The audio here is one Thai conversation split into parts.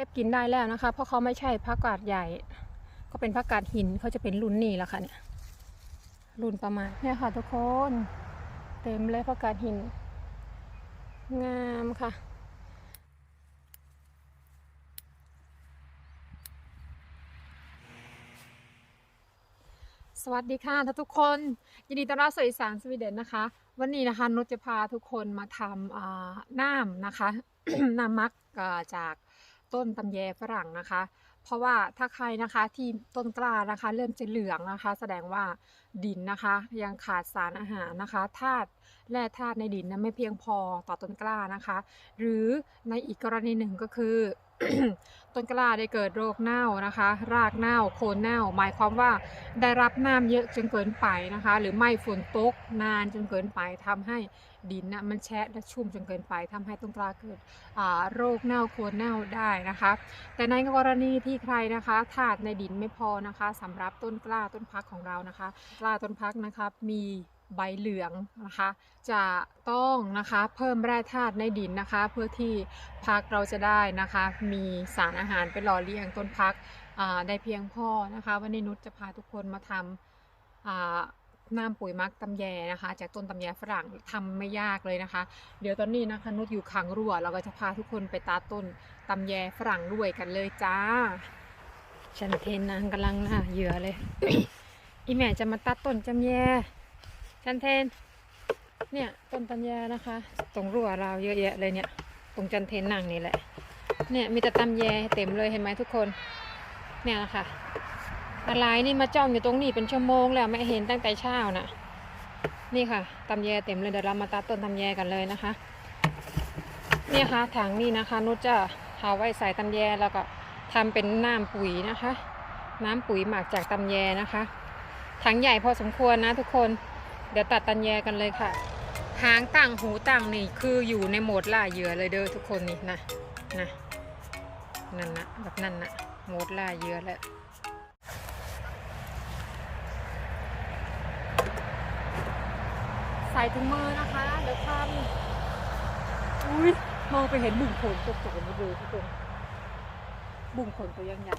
เก็บกินได้แล้วนะคะ เพราะเขาไม่ใช่ผักกาดใหญ่ ก็เป็นผักกาดหินเขาจะเป็นรุ่นนี้แหละค่ะเนี่ยรุ่นประมาณเนี่ยค่ะทุกคน เต็มเลยผักกาดหิน งามค่ะสวัสดีค่ะทุกคน ยินดีต้อนรับสู่อีสานสวีเดนนะคะ วันนี้นะคะนุชจะพาทุกคนมาทำน้ำนะคะน้ำมักจาก ต้นตำแยฝรั่งนะคะ เพราะว่าถ้าใครนะคะที่ต้นกล้านะคะ เริ่มจะเหลืองนะคะ แสดงว่าดินนะคะ ยังขาดสารอาหารนะคะธาตุแร่ธาตุในดินนะไม่เพียงพอต่อต้นกล้านะคะ หรือในอีกกรณีหนึ่งก็คือ ต้นกล้าได้เกิดโรคเน่านะคะ รากเน่าโคนเน่า หมายความว่าได้รับน้ำเยอะจนเกินไปนะคะ หรือไม่ฝนตกนานจนเกินไปทำให้ดินนะมันแฉะและชุ่มจนเกินไปทำให้ต้นกล้าเกิดโรคเน่าโคนเน่าได้นะคะ แต่ในกรณีที่ใครนะคะธาตุในดินไม่พอนะคะสำหรับต้นกล้าต้นพักของเรานะคะกล้าต้นพักนะคะมี ใบเหลืองนะคะ จะต้องนะคะเพิ่มแร่ธาตุในดินนะคะ เพื่อที่พักเราจะได้นะคะ มีสารอาหารไปหล่อเลี้ยงต้นพักได้เพียงพอนะคะวันนี้นุชจะพาทุกคนมาทำน้ำปุ๋ยมักตำแยนะคะ จากต้นตำแยฝรั่งทำไม่ยากเลยนะคะ เดี๋ยวตอนนี้นะคะนุชอยู่ขังรั่ว เราก็จะพาทุกคนไปตาต้นตำแยฝรั่งด้วยกันเลยจ้าฉันเทนนางกำลังน่าเหยื่อเลย อีแม่จะมาตัดต้นจำแย ฉันเทน เนี่ยต้นตำแยนะคะ ตรงรั่วราวเยอะแยะเลยเนี่ย ตรงจันเทนนางนี่แหละ เนี่ยมีแต่ตำแยเต็มเลยเห็นไหมทุกคน เนี่ยนะคะอะไรนี่มาจ้องอยู่ตรงนี้เป็นชั่วโมงแล้วไม่เห็นตั้งแต่เช้าน่ะ นี่ค่ะตำแยเต็มเลยเดี๋ยวเรามาตัดต้นตำแยกันเลยนะคะ เนี่ยค่ะถังนี่นะคะ นุชจะเอาไว้ใส่ตำแยแล้วก็ทำเป็นน้ำปุ๋ยนะคะ น้ำปุ๋ยหมักจากตำแยนะคะ ถังใหญ่พอสมควรนะทุกคน เดี๋ยวตัดตำแยกันเลยค่ะ หางต่างหูต่างนี่คืออยู่ในโหมดล่าเหยื่อเลยเด้อทุกคนนี่นะนะนั่นนะแบบนั่นนะโหมดล่าเหยื่อแล้วใส่ถุงมือนะคะเดี๋ยวทำอุ้ยมองไปเห็นบุ่งขนตัวโตมาดูทุกคนบุ่งขนตัวยังใหญ่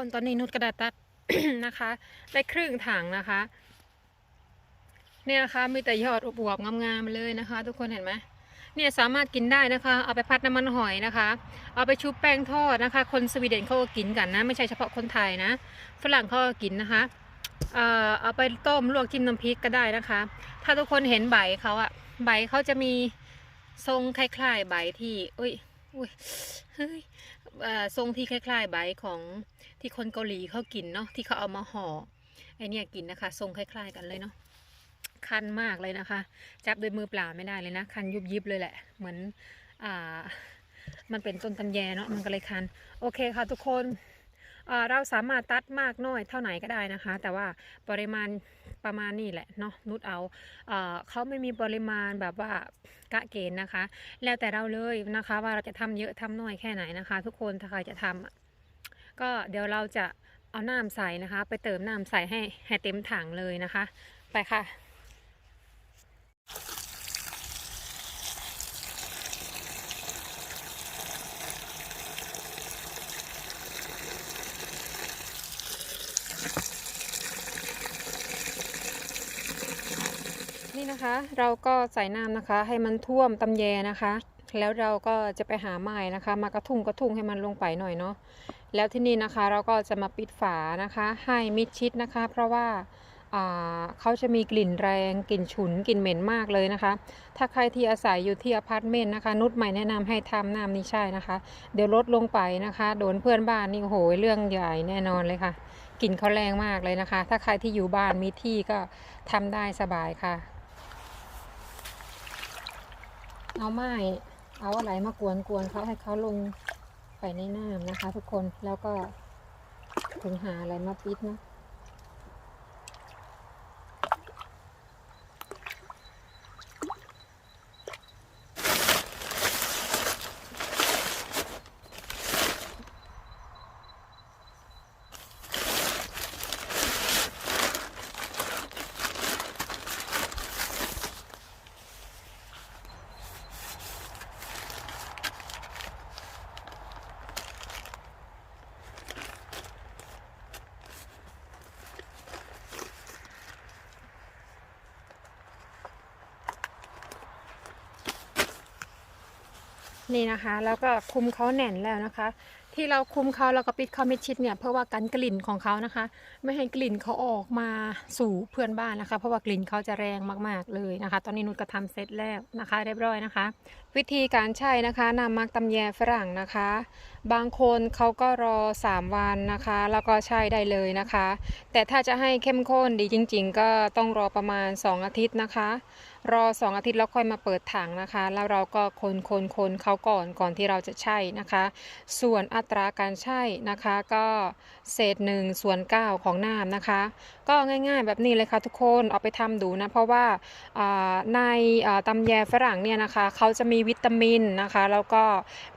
คนตอนนี้นุชกระดาษตัดนะคะ ได้ครึ่งถังนะคะ เนี่ยนะคะมีแต่ยอดอวบๆงามๆเลยนะคะ ทุกคนเห็นไหมเนี่ยสามารถกินได้นะคะ เอาไปพัดน้ำมันหอยนะคะ เอาไปชุบแป้งทอดนะคะ คนสวีเดนเขาก็กินกันนะ ไม่ใช่เฉพาะคนไทยนะ ฝรั่งเขาก็กินนะคะ เอ่อเอาไปต้มลวกจิ้มน้ำพริกก็ได้นะคะ ถ้าทุกคนเห็นใบเขาอะใบเขาจะมีทรงคล้ายๆใบที่อุ้ยอุ้ยเฮ้ย ทรงที่คล้ายๆใบของที่คนเกาหลีเขากินเนาะที่เขาเอามาห่อไอเนี่ยกินนะคะ ทรงคล้าย ๆ กันเลยเนาะคันมากเลยนะคะ จับด้วยมือเปล่าไม่ได้เลยนะ คันยุบยิบเลยแหละ เหมือนอ่ามันเป็นต้นตำแยเนาะมันก็เลยคัน โอเคค่ะทุกคน เราสามารถตัดมากน้อยเท่าไหนก็ได้นะคะ แต่ว่าปริมาณประมาณนี้แหละเนาะนุดเอาเขาไม่มีปริมาณแบบว่ากะเกณฑ์นะคะ แล้วแต่เราเลยนะคะ ว่าเราจะทำเยอะทำน้อยแค่ไหนนะคะ ทุกคนถ้าใครจะทำอะก็เดี๋ยวเราจะเอาน้ำใส่นะคะ ไปเติมน้ำใส่ให้ให้เต็มถังเลยนะคะ ไปค่ะ นะคะ เราก็ใส่น้ำนะคะ ให้มันท่วมตำแยนะคะ แล้วเราก็จะไปหาไม้นะคะ มากระทุ้งกระทุ้งให้มันลงไปหน่อยเนาะแล้วที่นี่นะคะเราก็จะมาปิดฝานะคะ ให้มิดชิดนะคะ เพราะว่าเขาจะมีกลิ่นแรงกลิ่นฉุนกลิ่นเหม็นมากเลยนะคะ ถ้าใครที่อาศัยอยู่ที่อพาร์ตเมนต์นะคะ นุชใหม่แนะนำให้ทำน้ำนี่ใช่นะคะ เดี๋ยวลดลงไปนะคะ โดนเพื่อนบ้านนี่โอ้โหเรื่องใหญ่แน่นอนเลยค่ะกลิ่นเขาแรงมากเลยนะคะ ถ้าใครที่อยู่บ้านมีที่ก็ทำได้สบายค่ะ เอาไม้ เอาอะไรมากวนกวนเขาให้เขาลงไปในน้ำนะคะ ทุกคนแล้วก็ถึงหาอะไรมาปิดนะ นี่นะคะ แล้วก็คุมเขาแน่นแล้วนะคะ ที่เราคุมเขาแล้วก็ปิดเขาไมิดชิดเนี่ยเพื่อว่ากันกลิ่นของเขานะคะ ไม่ให้กลิ่นเขาออกมาสู่เพื่อนบ้านนะคะ เพราะว่ากลิ่นเขาจะแรงมากๆเลยนะคะ ตอนนี้นุชก็ทำเสร็จแล้วนะคะ เรียบร้อยนะคะ วิธีการใช้นะคะนำมักตำแยฝรั่งนะคะ บางคนเขาก็รอ 3 วันนะคะ แล้วก็ใช้ได้เลยนะคะ แต่ถ้าจะให้เข้มข้นดีจริง ๆ ก็ต้องรอประมาณ 2 อาทิตย์นะคะ รอ 2 อาทิตย์แล้วค่อยมาเปิดถังนะคะ แล้วเราก็คนคนคนเขาก่อนก่อนที่เราจะใช่นะคะ ส่วนอัตราการใช่นะคะก็เศษหนึ่งส่วน9ของน้ำนะคะ ก็ง่ายๆ แบบนี้เลยค่ะทุกคนเอาไปทำดูนะ เพราะว่าในอ่าตำแยฝรั่งเนี่ยนะคะเขาจะมีวิตามินนะคะ แล้วก็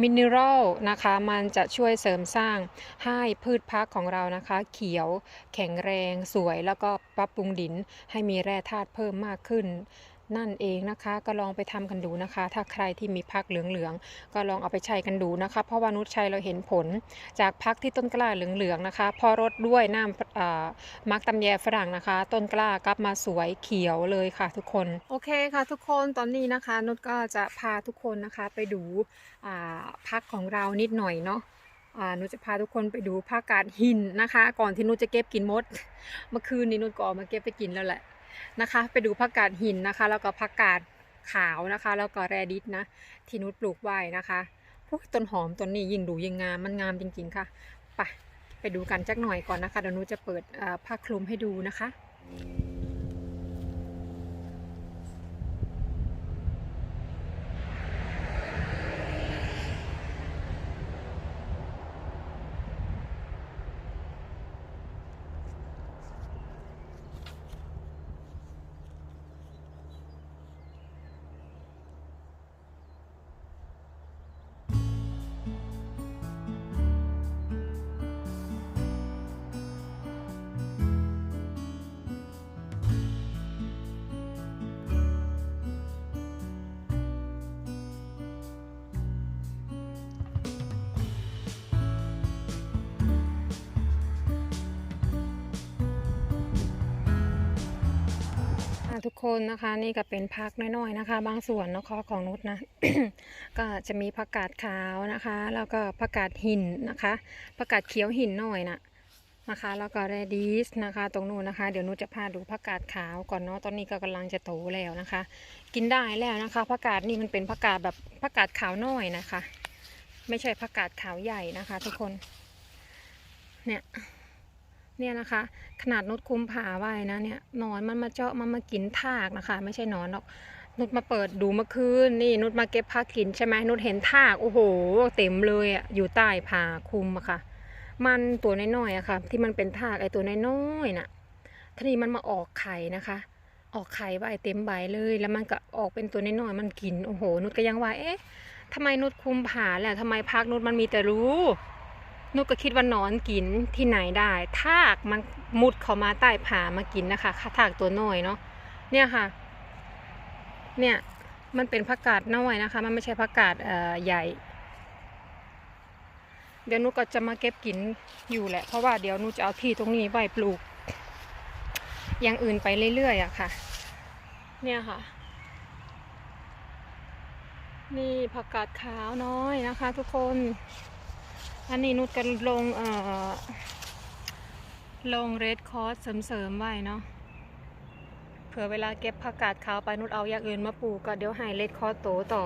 มินเนอรัลนะคะมันจะช่วยเสริมสร้างให้พืชพักของเรานะคะ เขียวแข็งแรงสวยแล้วก็ปรับปรุงดินให้มีแร่ธาตุเพิ่มมากขึ้น นั่นเองนะคะ ก็ลองไปทำกันดูนะคะ ถ้าใครที่มีพักเหลืองๆ ก็ลองเอาไปใช้กันดูนะคะ เพราะว่านุชชัยเราเห็นผลจากพักที่ต้นกล้าเหลืองๆนะคะ พอรดด้วยน้ำอ่ามักตำแยฝรั่งนะคะ ต้นกล้ากลับมาสวยเขียวเลยค่ะทุกคน โอเคค่ะทุกคน ตอนนี้นะคะ นุชก็จะพาทุกคนนะคะไปดูพักของเรานิดหน่อยเนาะนุชจะพาทุกคนไปดูผักกาดหินนะคะ ก่อนที่นุชจะเก็บกินมด เมื่อคืนนี้นุชก็ออกมาเก็บไปกินแล้วแหละ นะคะ ไปดูผักกาดหินนะคะ แล้วก็ผักกาดขาวนะคะ แล้วก็แรดิสนะ ที่นุชปลูกไว้นะคะพวกต้นหอมต้นนี้ยิ่งดูยิ่งงาม มันงามจริงๆค่ะ ไป ไปดูกันจักหน่อยก่อนนะคะ เดี๋ยวนุชจะเปิดผ้าคลุมให้ดูนะคะ ทุกคนนะคะนี่ก็เป็นพักน้อยๆนะคะ บางส่วนนะข้อของนุชนะ ก็จะมีผักกาดขาวนะคะ แล้วก็ผักกาดหินนะคะผักกาดเขียวหินหน่อยนะนะคะ แล้วก็แรดิสนะคะ ตรงนู้นนะคะ เดี๋ยวนุชจะพาดูผักกาดขาวก่อนเนาะตอนนี้ก็กำลังจะโตแล้วนะคะ กินได้แล้วนะคะผักกาดนี่มันเป็นผักกาดแบบผักกาดขาวน้อยนะคะ ไม่ใช่ผักกาดขาวใหญ่นะคะ ทุกคน เนี่ย เนี่ยนะคะ ขนาดนุชคุมผ่าไว้นะเนี่ยนอนมันมาเจาะมันมากินทากนะคะ ไม่ใช่นอนหรอกนุชมาเปิดดูเมื่อคืนนี่นุชมาเก็บผักกินใช่ไหมนุชเห็นทากโอ้โห เต็มเลยอะอยู่ใต้ผ่าคุมอะค่ะ มันตัวน้อยๆอะค่ะ ที่มันเป็นทากไอตัวน้อยๆน่ะทีนี้มันมาออกไข่นะคะ ออกไข่ใบเต็มใบเลย แล้วมันก็ออกเป็นตัวน้อยๆมันกินโอ้โห นุชก็ยังว่าเอ๊ะทำไมนุชคุมผ่าแหละทำไมพักนุชมันมีแต่รู้ นุก็คิดว่านอนกินที่ไหนได้ทากมันมุดเข้ามาใต้ผามากินนะคะทากตัวน้อยเนาะเนี่ยค่ะ เนี่ยมันเป็นผักกาดน้อยนะคะ มันไม่ใช่ผักกาดใหญ่ เดี๋ยวนูก็จะมาเก็บกินอยู่แหละ เพราะว่าเดี๋ยวนูจะเอาที่ตรงนี้ไว้ปลูก อย่างอื่นไปเรื่อยๆอะค่ะ เนี่ยค่ะ นี่ผักกาดขาวน้อยนะคะ ทุกคน อันนี้นุชกันลงเอ่อลงเรดคอร์สเสริมๆไว้เนาะเผื่อเวลาเก็บผักกาดขาวไปนุชเอาอย่างอื่นมาปลูกก็เดี๋ยวให้เล็ดคอร์ดโตต่อ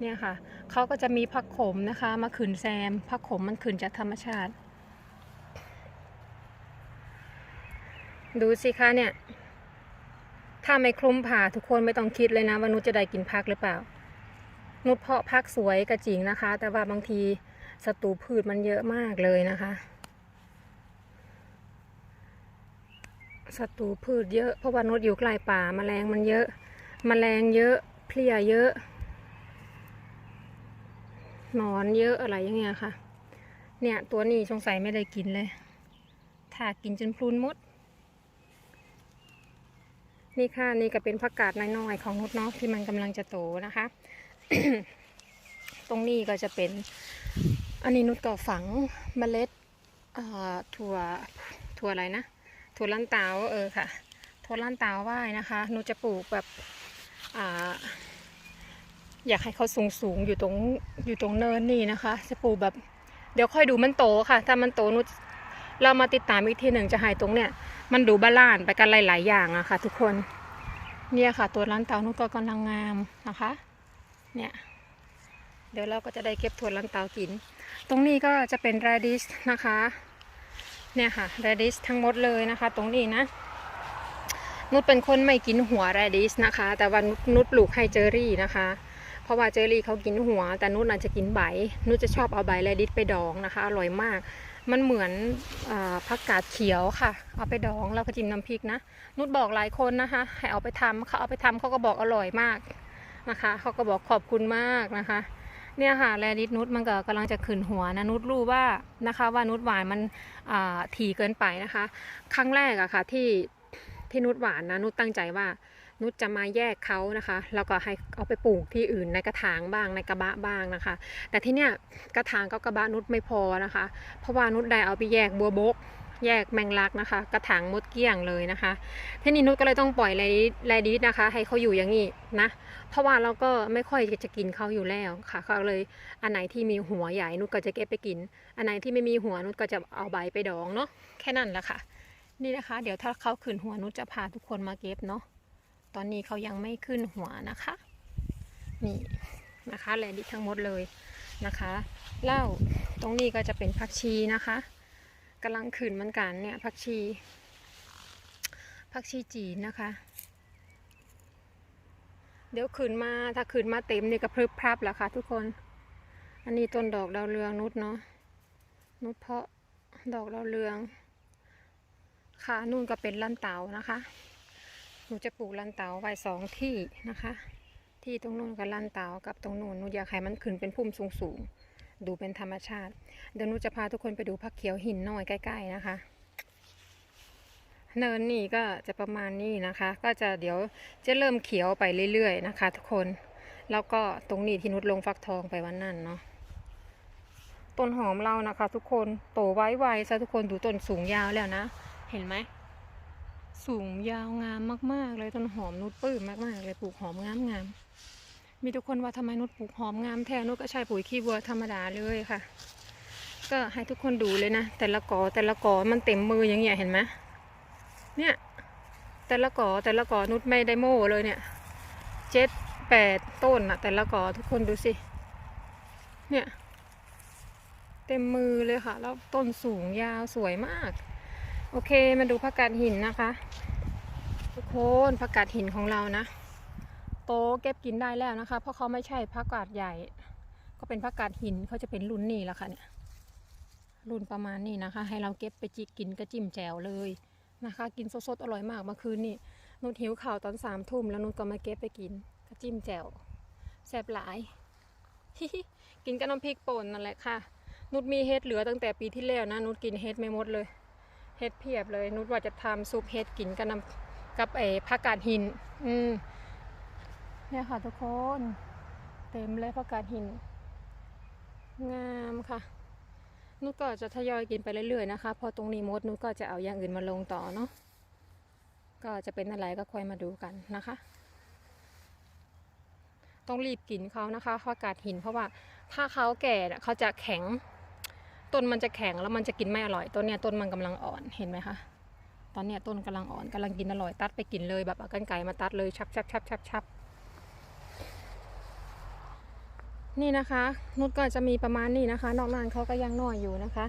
เนี่ยค่ะเขาก็จะมีผักขมนะคะมาขืนแซมผักขมมันขืนจากธรรมชาติ ดูสิคะเนี่ย ถ้าไม่คลุมผ่าทุกคนไม่ต้องคิดเลยนะว่านุชจะได้กินผักหรือเปล่า นุชเพาะผักสวยก็จริงนะคะ แต่ว่าบางทีศัตรูพืชมันเยอะมากเลยนะคะศัตรูพืชเยอะเพราะว่านุชอยู่ใกล้ป่าแมลงมันเยอะแมลงเยอะเพลียเยอะหนอนเยอะอะไรอย่างเงี้ยค่ะ เนี่ยตัวนี้สงสัยไม่ได้กินเลยถ้ากินจนพลุนมด นี่ค่ะนี่ก็เป็นผักกาดน้อยๆของนุชเนาะที่มันกำลังจะโตนะคะ ตรงนี้ก็จะเป็น อันนี้นุชก็ฝังเมล็ดถั่วถั่วอะไรนะ ถั่วลันเตาเออค่ะ ถั่วลันเตาไหว้นะคะ นุชจะปลูกแบบอ่าอยากให้เขาสูงสูงอยู่ตรงอยู่ตรงเนินนี่นะคะ จะปลูกแบบ เดี๋ยวค่อยดูมันโตค่ะ ถ้ามันโตนุชเรามาติดตามอีกทีหนึ่งจะให้ตรงเนี้ยมันดูบาลานไปกันหลาย ๆ อย่างอะค่ะ ทุกคน เนี่ยค่ะ ตัวร้านเตานุชก็กำลังงามนะคะ เนี่ย เดี๋ยวเราก็จะได้เก็บถั่วลันเตากิน ตรงนี้ก็จะเป็น radish นะคะ เนี่ยค่ะ radish ทั้งหมดเลยนะคะ ตรงนี้นะ นุชเป็นคนไม่กินหัว radish นะคะ แต่ว่านุชนุชปลูกให้เจอรี่นะคะ เพราะว่าเจอรี่เขากินหัว แต่นุชอาจจะกินใบ นุชจะชอบเอาใบ radish ไปดองนะคะ อร่อยมากมันเหมือนอผักกาดเขียวค่ะ เอาไปดองแล้วก็จิ้มน้ำพริกนะ นุชบอกหลายคนนะคะ ให้เอาไปทำเขาเอาไปทำเขาก็บอกอร่อยมาก นะคะเขาก็บอกขอบคุณมากนะคะ เนี่ยค่ะแรดิสนุชมันก็กำลังจะขึ้นหัวนะนุชรู้ว่านะคะว่านุชหวานมันถี่เกินไปนะคะ ครั้งแรกอะค่ะที่ที่นุชหวานนะนุชตั้งใจว่านุชจะมาแยกเขานะคะ แล้วก็ให้เอาไปปลูกที่อื่นในกระถางบ้างในกระบะบ้างนะคะ แต่ที่เนี้ยกระถางกับกระบะนุชไม่พอนะคะ เพราะว่านุชได้เอาไปแยกบัวบก แยกแมงลักนะคะ กระถางมดเกี้ยงเลยนะคะทีนี้นุชก็เลยต้องปล่อยแรดิสนะคะ ให้เขาอยู่อย่างนี้นะ เพราะว่าเราก็ไม่ค่อยจะกินเขาอยู่แล้วค่ะก็เลยอันไหนที่มีหัวใหญ่นุชก็จะเก็บไปกิน อันไหนที่ไม่มีหัวนุชก็จะเอาใบไปดองเนาะแค่นั้นแหละค่ะ นี่นะคะ เดี๋ยวถ้าเขาขึ้นหัวนุชจะพาทุกคนมาเก็บเนาะตอนนี้เขายังไม่ขึ้นหัวนะคะ นี่นะคะแลดิทั้งหมดเลยนะคะเล่าตรงนี้ก็จะเป็นผักชีนะคะ กำลังขึ้นมือนกันเนี่ยผักชีผักชีจีนนะคะ เดี๋ยวขึ้นมาถ้าขึ้นมาเต็มนี่ก็พรึบพรับแล้วค่ะ ทุกคน อันนี้ต้นดอกดาวเรืองนุชเนาะนุชเพาะดอกดาวเรือง ค่ะนู่นก็เป็นลันเตานะคะหนูจะปลูกลันเตาไว้สองที่นะคะ ที่ตรงนู้นกับลันเตากับตรงนู้นหนูอยากให้มันขึ้นเป็นพุ่มสูงๆ ดูเป็นธรรมชาติ เดี๋ยวนูจะพาทุกคนไปดูผักเขียวหินน้อยใกล้ ๆ นะคะ เนินนี่ก็จะประมาณนี้นะคะ ก็จะเดี๋ยวจะเริ่มเขียวไปเรื่อยๆนะคะ ทุกคน แล้วก็ตรงนี้ที่นุชลงฟักทองไปวันนั้นเนาะ ต้นหอมเรานะคะ ทุกคน โตไว้ไวซะทุกคนดูต้นสูงยาวแล้วนะ เห็นไหมสูงยาวงามมาก ๆ เลยต้นหอมนุชปื้มมากๆเลยปลูกหอมงามงามๆ มีทุกคนว่าทำไมนุชปลูกหอมงามแท้นุชก็ใช้ปุ๋ยขี้วัวธรรมดาเลยค่ะ ก็ให้ทุกคนดูเลยนะ แต่ละกอแต่ละกอมันเต็มมืออย่างเงี้ยเห็นไหมเนี่ย แต่ละกอแต่ละกอนุชไม่ได้โม่เลยเนี่ยเจ็ดแปดต้นอะแต่ละกอทุกคนดูสิ เนี่ย เต็มมือเลยค่ะ แล้วต้นสูงยาวสวยมาก โอเคมาดูผักกาดหินนะคะ ทุกคนผักกาดหินของเรานะ โตเก็บกินได้แล้วนะคะ เพราะเขาไม่ใช่ผักกาดใหญ่ ก็เป็นผักกาดหินเขาจะเป็นรุ่นนี้แหละค่ะเนี่ยรุ่นประมาณนี้นะคะ ให้เราเก็บไปจิกกินก็จิ้มแจ่วเลยนะคะ กินสดๆอร่อยมากเมื่อคืนนี่นุชหิวข่าวตอนสามทุ่มแล้วนุชก็มาเก็บไปกินก็จิ้มแจ่วแซ่บหลายกินกับน้ำพริกป่นนั่นแหละค่ะ นุชมีเฮ็ดเหลือตั้งแต่ปีที่แล้วนะ นุชกินเฮ็ดไม่หมดเลย เฮ็ดเพียบเลย นุชว่าจะทำซุปเฮ็ดกินกับน้ำกับเออผักกาดหิน อืม เนี่ยค่ะทุกคน เต็มเลยผักกาดหิน งามค่ะนุก็จะทยอยกินไปเรื่อยๆนะคะ พอตรงนี้หมดนุก็จะเอาอย่างอื่นมาลงต่อเนาะก็จะเป็นอะไรก็ค่อยมาดูกันนะคะ ต้องรีบกินเขานะคะผักกาดหิน เพราะว่าถ้าเขาแก่เขาจะแข็งต้นมันจะแข็งแล้วมันจะกินไม่อร่อยต้นเนี้ยต้นมันกำลังอ่อนเห็นไหมคะตอนเนี้ยต้นกำลังอ่อนกำลังกินอร่อยตัดไปกินเลยแบบเอากันไก่มาตัดเลยชับชับชับชับชับ นี่นะคะ นุชก็จะมีประมาณนี้นะคะ นอกนั้นเขาก็ยังน้อยอยู่นะคะ